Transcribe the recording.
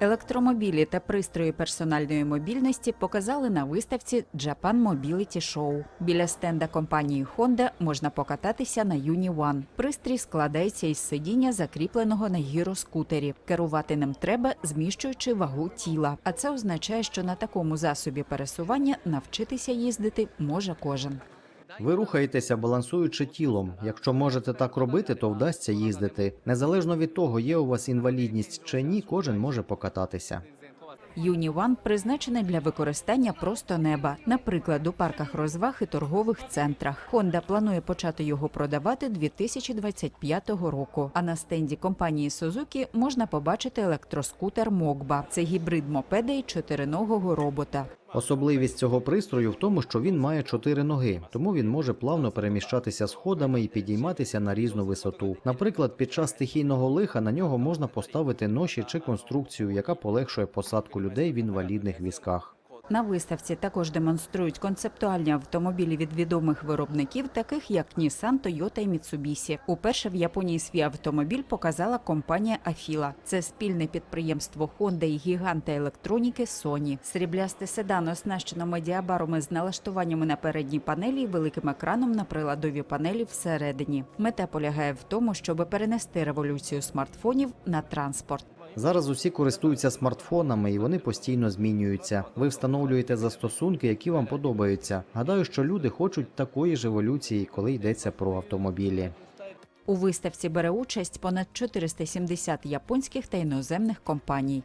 Електромобілі та пристрої персональної мобільності показали на виставці Japan Mobility Show. Біля стенда компанії Honda можна покататися на Uni One. Пристрій складається із сидіння, закріпленого на гіроскутері. Керувати ним треба, зміщуючи вагу тіла. А це означає, що на такому засобі пересування навчитися їздити може кожен. Ви рухаєтеся, балансуючи тілом. Якщо можете так робити, то вдасться їздити. Незалежно від того, є у вас інвалідність чи ні, кожен може покататися. Юні One призначений для використання просто неба, наприклад, у парках розваг і торгових центрах. Honda планує почати його продавати 2025 року. А на стенді компанії Suzuki можна побачити електроскутер Могба. Це гібрид мопеда і чотириногого робота. Особливість цього пристрою в тому, що він має чотири ноги, тому він може плавно переміщатися сходами і підійматися на різну висоту. Наприклад, під час стихійного лиха на нього можна поставити ноші чи конструкцію, яка полегшує посадку людей в інвалідних візках. На виставці також демонструють концептуальні автомобілі від відомих виробників, таких як Nissan, Toyota і Mitsubishi. Уперше в Японії свій автомобіль показала компанія Афіла. Це спільне підприємство Honda і гіганта електроніки Sony. Сріблясте седан оснащено медіабарами з налаштуваннями на передній панелі і великим екраном на приладовій панелі всередині. Мета полягає в тому, щоб перенести революцію смартфонів на транспорт. Зараз усі користуються смартфонами і вони постійно змінюються. Ви встановлюєте застосунки, які вам подобаються. Гадаю, що люди хочуть такої ж еволюції, коли йдеться про автомобілі. У виставці бере участь понад 470 японських та іноземних компаній.